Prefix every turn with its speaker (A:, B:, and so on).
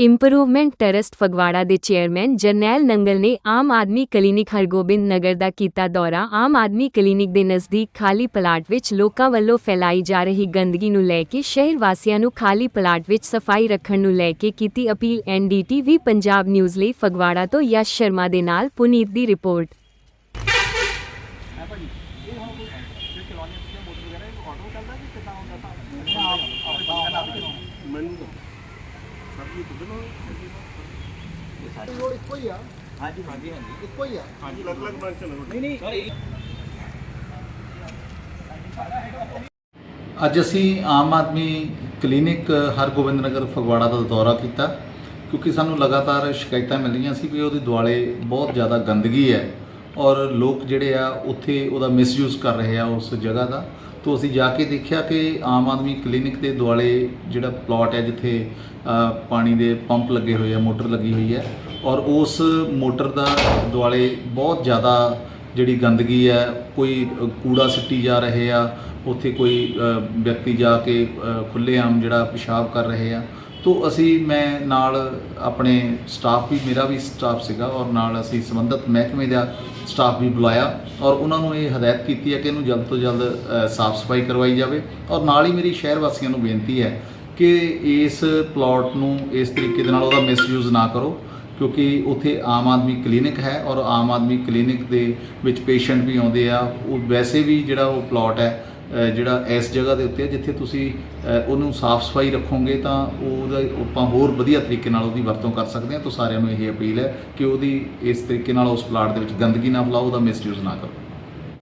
A: Improvement trust Phagwara ਦੇ chairman ਜਰਨੈਲ ਨੰਗਲ ਨੇ ਆਮ Aadmi clinic Hargobind ਨਗਰ ਦਾ ਕੀਤਾ ਦੌਰਾ। ਆਮ ਆਦਮੀ ਕਲੀਨਿਕ ਦੇ ਨਜ਼ਦੀਕ ਖਾਲੀ ਪਲਾਟ ਵਿੱਚ ਲੋਕਾਂ ਵੱਲੋਂ ਫੈਲਾਈ ਜਾ ਰਹੀ ਗੰਦਗੀ ਨੂੰ ਲੈ ਕੇ ਸ਼ਹਿਰ ਵਾਸੀਆਂ ਨੂੰ ਖਾਲੀ ਪਲਾਟ ਵਿੱਚ ਸਫ਼ਾਈ ਰੱਖਣ ਨੂੰ ਲੈ ਕੇ ਕੀਤੀ ਅਪੀਲ। ਐਨਡੀਟੀਵੀ ਪੰਜਾਬ ਨਿਊਜ਼ ਲਈ ਫਗਵਾੜਾ ਤੋਂ ਯਸ਼ ਸ਼ਰਮਾ ਦੇ ਨਾਲ ਪੁਨੀਤ ਦੀ ਰਿਪੋਰਟ।
B: ਇਹ ਰੋਡ ਇੱਕੋ ਹੀ ਆ
C: ਹਾਂਜੀ ਹਾਂਜੀ ਹਾਂਜੀ
B: ਇੱਕੋ ਹੀ ਆ
C: ਹਾਂਜੀ ਅਲੱਗ ਅਲੱਗ ਬ੍ਰਾਂਚ ਨੇ
B: ਨਹੀਂ ਨਹੀਂ
D: ਅੱਜ ਅਸੀਂ ਆਮ ਆਦਮੀ ਕਲੀਨਿਕ ਹਰਗੋਬਿੰਦ ਨਗਰ ਫਗਵਾੜਾ ਦਾ ਦੌਰਾ ਕੀਤਾ, ਕਿਉਂਕਿ ਸਾਨੂੰ ਲਗਾਤਾਰ ਸ਼ਿਕਾਇਤਾਂ ਮਿਲ ਰਹੀਆਂ ਸੀ ਵੀ ਉਹਦੇ ਦੁਆਲੇ ਬਹੁਤ ਜ਼ਿਆਦਾ ਗੰਦਗੀ ਹੈ। ਔਰ ਲੋਕ ਜਿਹੜੇ ਆ, ਉੱਥੇ ਉਹਦਾ ਮਿਸਯੂਜ਼ ਕਰ ਰਹੇ ਆ ਉਸ ਜਗ੍ਹਾ ਦਾ। ਤੋਂ ਅਸੀਂ ਜਾ ਕੇ ਦੇਖਿਆ ਕਿ ਆਮ ਆਦਮੀ ਕਲੀਨਿਕ ਦੇ ਦੁਆਲੇ ਜਿਹੜਾ ਪਲਾਟ ਹੈ, ਜਿੱਥੇ ਪਾਣੀ ਦੇ ਪੰਪ ਲੱਗੇ ਹੋਏ ਆ, ਮੋਟਰ ਲੱਗੀ ਹੋਈ ਹੈ, ਔਰ ਉਸ ਮੋਟਰ ਦਾ ਦੁਆਲੇ ਬਹੁਤ ਜ਼ਿਆਦਾ ਜਿਹੜੀ ਗੰਦਗੀ ਹੈ, ਕੋਈ ਕੂੜਾ ਸਿੱਟੀ ਜਾ ਰਹੇ ਆ, ਉੱਥੇ ਕੋਈ ਵਿਅਕਤੀ ਜਾ ਕੇ ਖੁੱਲ੍ਹੇਆਮ ਜਿਹੜਾ ਪਿਸ਼ਾਬ ਕਰ ਰਹੇ ਆ। ਤੋ ਅਸੀਂ, ਮੈਂ ਨਾਲ ਆਪਣੇ ਸਟਾਫ ਵੀ, ਮੇਰਾ ਵੀ ਸਟਾਫ ਸੀਗਾ ਔਰ ਨਾਲ ਅਸੀਂ ਸੰਬੰਧਿਤ ਮਹਿਕਮੇ ਦਾ ਸਟਾਫ ਵੀ ਬੁਲਾਇਆ ਔਰ ਉਹਨਾਂ ਨੂੰ ਇਹ ਹਦਾਇਤ ਕੀਤੀ ਹੈ ਕਿ ਇਹਨੂੰ ਜਲਦ ਤੋਂ ਜਲਦ ਸਾਫ਼ ਸਫ਼ਾਈ ਕਰਵਾਈ ਜਾਵੇ ਔਰ ਨਾਲ ਹੀ ਮੇਰੀ ਸ਼ਹਿਰ ਵਾਸੀਆਂ ਨੂੰ ਬੇਨਤੀ ਹੈ ਕਿ ਇਸ ਪਲਾਟ ਨੂੰ ਇਸ ਤਰੀਕੇ ਦੇ ਨਾਲ ਉਹਦਾ ਮਿਸਯੂਜ਼ ਨਾ ਕਰੋ। ਕਿਉਂਕਿ ਉੱਥੇ ਆਮ ਆਦਮੀ ਕਲੀਨਿਕ ਹੈ ਔਰ ਆਮ ਆਦਮੀ ਕਲੀਨਿਕ ਦੇ ਵਿੱਚ ਪੇਸ਼ੈਂਟ ਵੀ ਆਉਂਦੇ ਆ। ਉਹ ਵੈਸੇ ਵੀ ਜਿਹੜਾ ਉਹ ਪਲਾਟ ਹੈ ਜਿਹੜਾ ਇਸ ਜਗ੍ਹਾ ਦੇ ਉੱਤੇ ਜਿੱਥੇ ਤੁਸੀਂ ਉਹਨੂੰ ਸਾਫ਼ ਸਫ਼ਾਈ ਰੱਖੋਗੇ ਤਾਂ ਉਹਦਾ ਆਪਾਂ ਹੋਰ ਵਧੀਆ ਤਰੀਕੇ ਨਾਲ ਉਹਦੀ ਵਰਤੋਂ ਕਰ ਸਕਦੇ ਹਾਂ। ਤਾਂ ਸਾਰਿਆਂ ਨੂੰ ਇਹ ਅਪੀਲ ਹੈ ਕਿ ਉਹਦੀ ਇਸ ਤਰੀਕੇ ਨਾਲ ਉਸ ਪਲਾਟ ਦੇ ਵਿੱਚ ਗੰਦਗੀ ਨਾ ਫੈਲਾਓ, ਉਹਦਾ ਮਿਸਯੂਜ਼ ਨਾ ਕਰੋ।